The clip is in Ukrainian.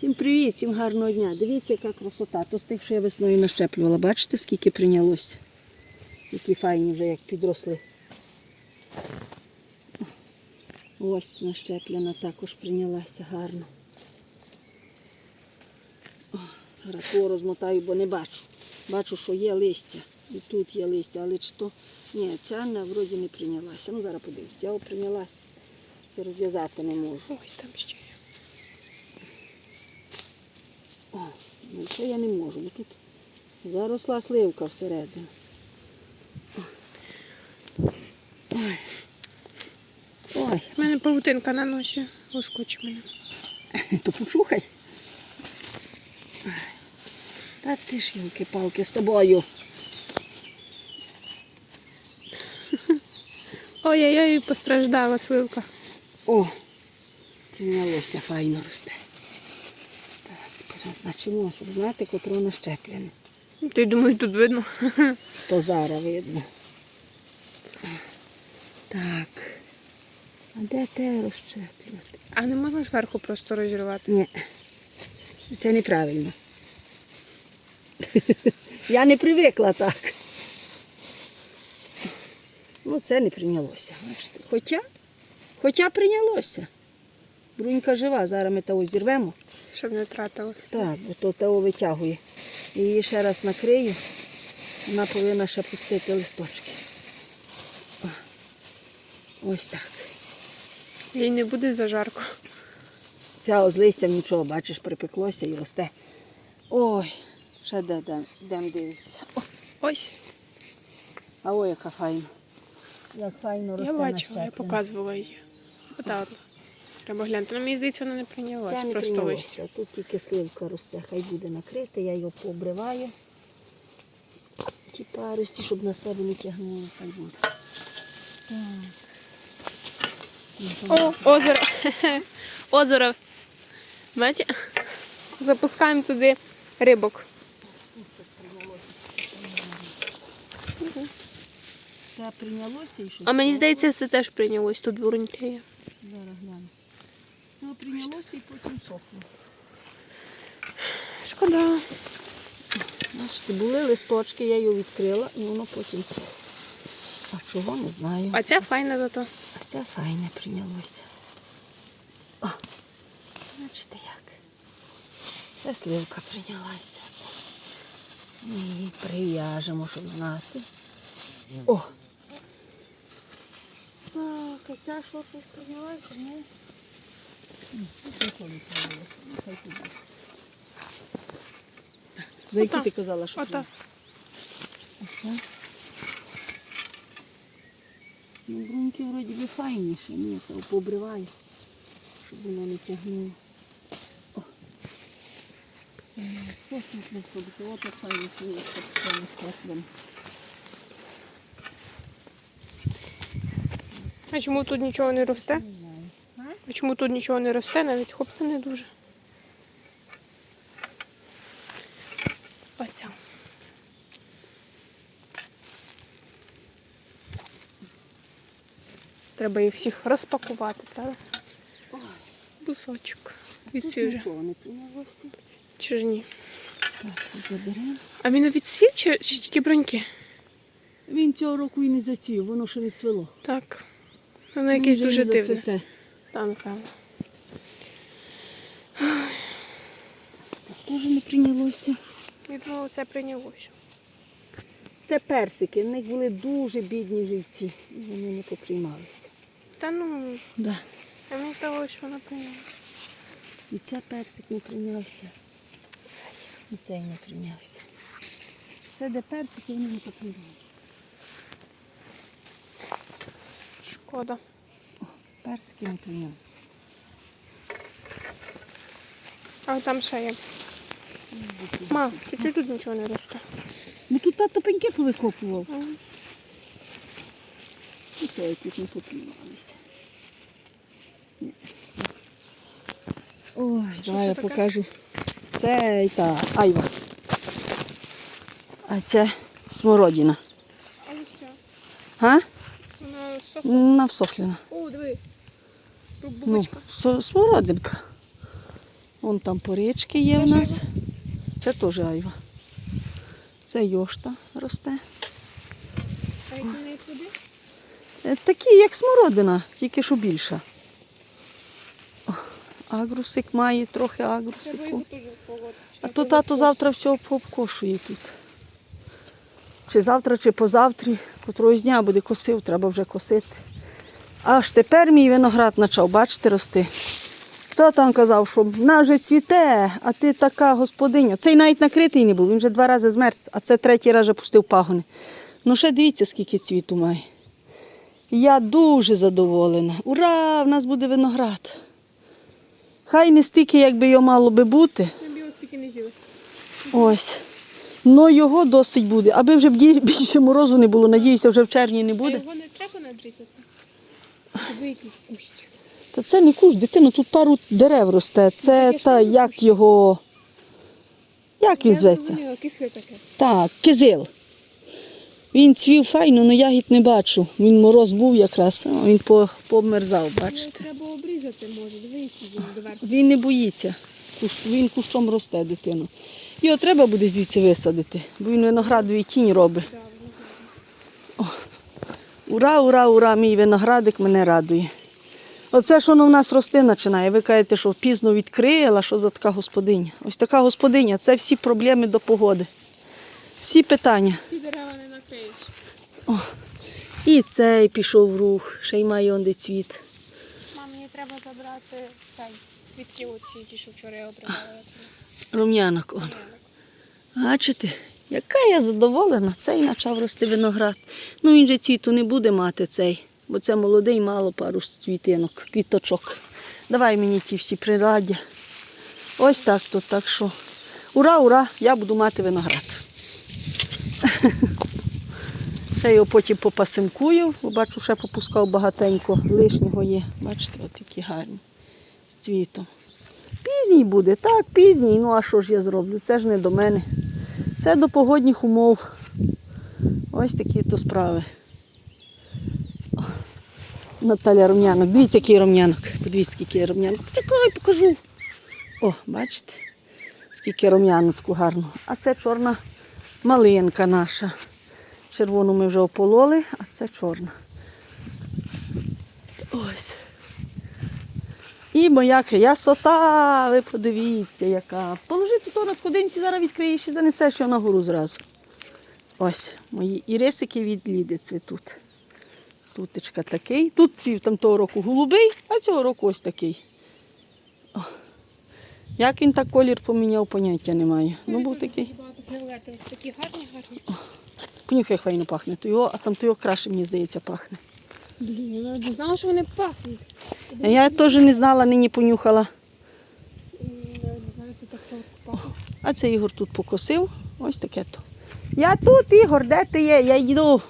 Всім привіт, всім гарного дня. Дивіться, яка красота. То з тих, що я весною нащеплювала. Бачите, скільки прийнялось? Які файні вже як підросли. Ось нащеплена також прийнялася гарно. О, Раку розмотаю, бо не бачу. Бачу, що є листя. І тут є листя, але чи то. Ні, ця не, вроді не прийнялася. Ну зараз подивлюсь, ця прийнялася. Розв'язати не можу. Ось там ще є. О, ну це я не можу, бо тут заросла сливка всередину. Ой. Ой, У мене павутинка на носі. Лоскоче мене. то почухай. Та ти ж палки з тобою. Ой-ой-ой, постраждала сливка. О, прийнялося файно росте. Так, перезначимо, щоб знати, котро нащеплене. Ти думаю, тут видно. То зараз видно. Так. А де те розщеплювати? А не можна зверху просто розірвати. Ні. Це неправильно. Я не привикла так. Ну, це не прийнялося. Хоча, хоча прийнялося. Брунька жива, зараз ми того зірвемо. Щоб не втратилось. Так, бо то того витягує. І Її ще раз накрию. Вона повинна ще пустити листочки. О, Ось так. Їй не буде зажарко. Ця з листям нічого, бачиш, припеклося і росте. Ой, ще де, де, де дивиться. О, Ось. а ой, яка файна. Як файно росте Я бачила, я показувала її. Ота одна. Треба глянути. Ну, мені здається, вона не прийнялась. Це не просто. Тут тільки сливка росте, хай буде накрита, я його пообриваю. Ті парості, щоб на себе не тягнуло, хай буде. Так. О, озеро. озеро. Бачите? Запускаємо туди рибок. Це прийнялося і що? А мені здається, це теж прийнялось. Тут буруньки є. Зараз гляну. Це прийнялося і потім сохло. Шкода. Бачите, були листочки, я його відкрила і воно потім сохло. А чого не знаю. А ця файна зато. А це файне прийнялося. О, бачите як. Це сливка прийнялася. Ми її прив'яжемо, щоб знати. О! Так, а ця що тут прийнялася? Ні. За які ти казала, що Ота. Ну, бруньки вроді би файніші, ні, то пообриваю, щоб воно не тягнуло. Так файніше. А чому тут нічого не росте? А чому тут нічого не росте? Навіть хоп, це не дуже. Оця. Треба їх всіх розпакувати, правда? Відсвіже. нічого. Чи ні? А він відсвів чи, чи тільки броньки? Він цього року і не зацвів, воно ще не цвело. Так. Воно якесь дуже дивне. Напевно. Теж не прийнялося. Я думала, це прийнялося. Це персики, в них були дуже бідні живці, і вони не поприймалися. Та ну, Да. а мені здалося, що вона прийняла. І цей персик не прийнявся. І цей не прийнявся. Це де персики, вони не поприймали. Шкода. Не прийняли. А там ще є. Ма, і це тут нічого не росте. Ну тут тато пеньки повикопував. І це тут не поприймалися. Ой, Що давай це я таке? покажу. Це і та айва. А це смородина. А ось що? Га? Вона сох... Навсохлена. Ну, смородинка. Вон там порічки є в нас. Це теж айва. Це йошта росте. А які неї плоди? Е, Такі, як смородина, тільки що більша. Агрусик має трохи агрусику. А то тато завтра все пообкошує тут. Чи завтра, чи позавтрі, котрогось дня буде косив, треба вже косити. Аж тепер мій виноград почав, бачите, рости. Хто там казав, що в нас вже цвіте, а ти така господиня. Цей навіть накритий не був, він вже два рази змерз, а це третій раз вже пустив пагони. Ну ще дивіться, скільки цвіту має. Я дуже задоволена. Ура! В нас буде виноград. Хай не стільки, якби його мало би бути. Ось. Ну його досить буде. Аби вже більше морозу не було, надіюся, вже в червні не буде. його не треба надрізати? Кущ. Та це не куш, дитина, тут пару дерев росте. Це та як його. Як він зветься? Так, кизил. Він цвів файно, але ягід не бачу. Він мороз був якраз, він по- померзав, Його бачите. треба обрізати, може. Дивіться, він. Він не боїться. Він кущом росте дитину. Його треба буде звідси висадити, бо він виноградовий тінь робить. Ура, ура, ура, мій виноградик мене радує. Оце ж воно в нас рости починає. Ви кажете, що пізно відкрила, що за така господиня. Ось така господиня, це всі проблеми до погоди. Всі питання. Всі дерева не накриєш. І цей пішов в рух, ще й має он де цвіт. Мам, мені треба забрати цей. Квітки оці, ті, що вчора я обривала. Рум'янок он. Бачите, яка я задоволена, цей почав рости виноград. Ну він же цвіту не буде мати цей, бо це молодий, мало пару цвітинок, квіточок. Давай мені ті всі приладдя. Ось так то, так що. Ура, ура, я буду мати виноград. Ще його потім попасинкую, бо бачу, ще попускав багатенько, лишнього є. Бачите, от такі гарні з цвітом. Пізній буде, так, пізній. Ну а що ж я зроблю? Це ж не до мене. Це до погодних умов. Ось такі то справи. Наталя Рум'янок. Дивіться, який рум'янок. Подивіться, який рум'янок. Чекай, покажу. О, бачите, скільки рум'яночку гарно. А це чорна малинка наша. Червону ми вже опололи, а це чорна. І моя красота, ви подивіться, яка. Положи тут на сходинці, зараз відкриєш і занесеш його на гору зразу. Ось, мої ірисики від Ліди цвітуть. Тутечка такий. Тут цвів там того року голубий, а цього року ось такий. О. Як він так колір поміняв, поняття немає. Ну, був такий. Такі гарні, гарні. Понюхай, як файно пахне. То його, а там то його краще, мені здається, пахне. Блін, я не знала, що вони пахнуть. А Я теж не знала, нині понюхала. Я не знаю, це так солодко пахне. А це Ігор тут покосив. Ось таке то. Я тут, Ігор, де ти є? Я йду.